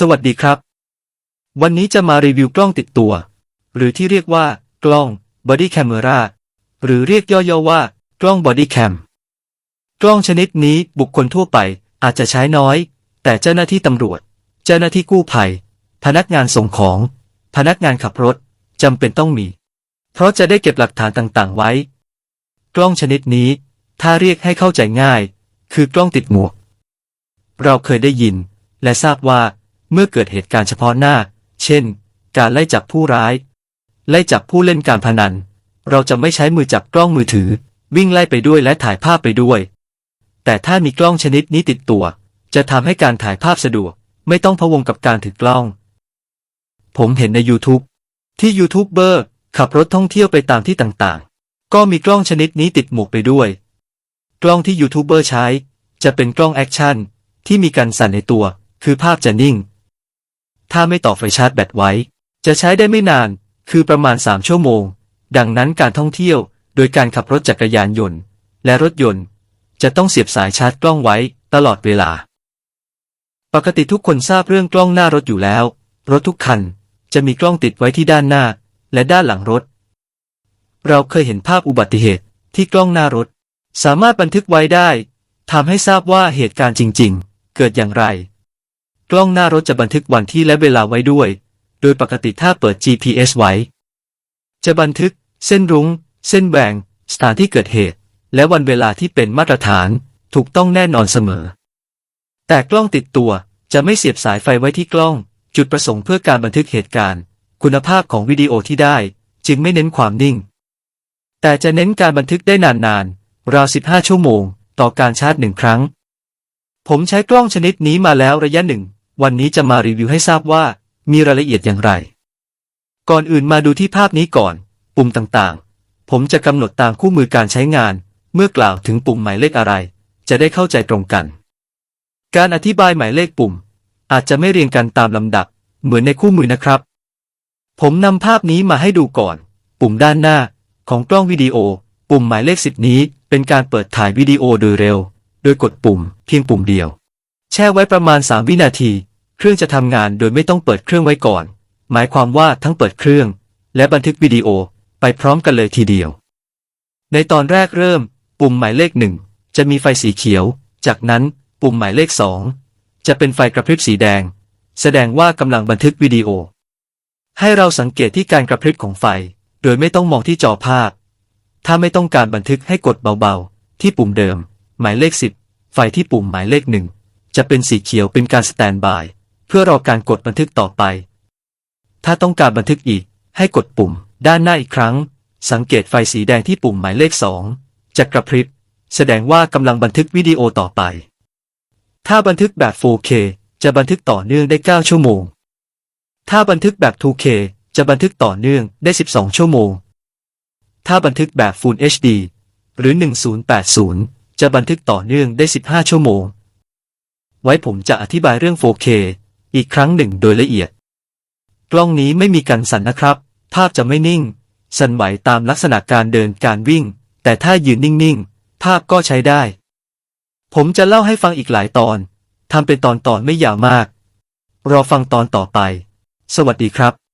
สวัสดีครับ วันนี้จะมารีวิวกล้องติดตัว หรือที่เรียกว่า กล้อง Body Camera หรือเรียกย่อๆว่า กล้อง Body Cam กล้องชนิดนี้บุคคลทั่วไปอาจจะใช้น้อย แต่เจ้าหน้าที่ตำรวจ เจ้าหน้าที่กู้ภัย พนักงานส่งของ พนักงานขับรถจำเป็นต้องมี เพราะจะได้เก็บหลักฐานต่างๆ ไว้ กล้องชนิดนี้ ถ้าเรียกให้เข้าใจง่าย คือกล้องติดหมวก เราเคยได้ยิน และทราบว่า เมื่อเกิดเหตุการณ์เฉพาะหน้า เช่น การไล่จับผู้ร้าย ไล่จับผู้เล่นการพนัน เราจะไม่ใช้มือจับกล้องมือถือ วิ่งไล่ไปด้วยและถ่ายภาพไปด้วย แต่ถ้ามีกล้องชนิดนี้ติดตัว จะทำให้การถ่ายภาพสะดวก ไม่ต้องพะวงกับการถือกล้อง ผมเห็นใน YouTube ที่ยูทูบเบอร์ขับรถท่องเที่ยวไปตามที่ต่างๆ ก็มีกล้องชนิดนี้ติดหมวกไปด้วย กล้องที่ยูทูบเบอร์ใช้ จะเป็นกล้องแอคชั่นที่มีการสั่นในตัว คือภาพจะนิ่ง ถ้าไม่ต่อไฟชาร์จแบตไว้ จะใช้ได้ไม่นาน คือประมาณ 3 ชั่วโมง ดังนั้นการท่องเที่ยว โดยการขับรถจักรยานยนต์ และรถยนต์ จะต้องเสียบสายชาร์จกล้องไว้ตลอดเวลา ปกติทุกคนทราบเรื่องกล้องหน้ารถอยู่แล้ว รถทุกคันจะมีกล้องติดไว้ที่ด้านหน้า และด้านหลังรถ เราเคยเห็นภาพอุบัติเหตุที่กล้องหน้ารถ สามารถบันทึกไว้ได้ทำให้ทราบว่าเหตุการณ์จริง ๆ เกิดอย่างไร กล้องหน้ารถจะบันทึกวันที่และเวลาไว้ด้วย โดยปกติถ้าเปิด GPS ไว้ จะบันทึก เส้นรุง้ง เส้นแหวงสถานที่เกิดเหตุ และวันเวลาที่เป็นมาตรฐานถูกต้องแน่นอนเสมอ แต่กล้องติดตัวจะไม่เสียบสายไฟไว้ที่กล้อง จุดประสงค์เพื่อการบันทึกเหตุการณ์ คุณภาพของวิดีโอที่ได้จึงไม่เน้นความนิ่ง แต่จะเน้นการบันทึกได้นานๆ ราว 15 ชั่วโมง ต่อการชาร์จหนึ่งครั้ง ผมใช้กล้องชนิดนี้มาแล้วระยะหนึ่ง วันนี้จะมารีวิวให้ทราบว่า มีรายละเอียดอย่างไร ก่อนอื่นมาดูที่ภาพนี้ก่อน ปุ่มต่างๆ ผมจะกำหนดตามคู่มือการใช้งาน เมื่อกล่าวถึงปุ่มหมายเลขอะไร จะได้เข้าใจตรงกัน การอธิบายหมายเลขปุ่ม อาจจะไม่เรียงกันตามลำดับ เหมือนในคู่มือนะครับ ผมนำภาพนี้มาให้ดูก่อน ปุ่มด้านหน้า ของกล้องวิดีโอ ปุ่มหมายเลขสิบนี้ เป็นการเปิดถ่ายวิดีโอโดยเร็ว โดยกดปุ่ม เพียงปุ่มเดียว แช่ไว้ประมาณ 3 วินาที เครื่องจะทำงานโดยไม่ต้องเปิดเครื่องไว้ก่อน หมายความว่าทั้งเปิดเครื่อง และบันทึกวิดีโอไปพร้อมกันเลยทีเดียว ในตอนแรกเริ่ม ปุ่มหมายเลขหนึ่งจะมีไฟสีเขียว จากนั้นปุ่มหมายเลขสองจะเป็นไฟกระพริบสีแดง แสดงว่ากำลังบันทึกวิดีโอ ให้เราสังเกตที่การกระพริบของไฟ โดยไม่ต้องมองที่จอภาพ ถ้าไม่ต้องการบันทึกให้กดเบาๆ ที่ปุ่มเดิม หมายเลขสิบไฟที่ปุ่มหมายเลขหนึ่ง จะเป็นสีเขียวเป็นการสแตนบาย เพื่อรอการกดบันทึกต่อไป ถ้าต้องการบันทึกอีก ให้กดปุ่ม ด้านหน้าอีกครั้ง สังเกตไฟสีแดงที่ปุ่มหมายเลขสองจะกระพริบ แสดงว่ากำลังบันทึกวิดีโอต่อไป ถ้าบันทึกแบบ 4K จะบันทึกต่อเนื่องได้ 9 ชั่วโมง ถ้าบันทึกแบบ 2K จะบันทึกต่อเนื่องได้ 12 ชั่วโมง ถ้าบันทึกแบบ Full HD หรือ 1080 จะบันทึกต่อเนื่องได้ 15 ชั่วโมง ไว้ผมจะอธิบายเรื่อง 4K อีกครั้งหนึ่งโดยละเอียด กล้องนี้ไม่มีการสั่นนะครับ ภาพจะไม่นิ่ง สั่นไหวตามลักษณะการเดินการวิ่ง แต่ถ้ายืนนิ่งๆ ภาพก็ใช้ได้ ผมจะเล่าให้ฟังอีกหลายตอนทำเป็นตอนตอนไม่ยาวมาก รอฟังตอนต่อไป สวัสดีครับ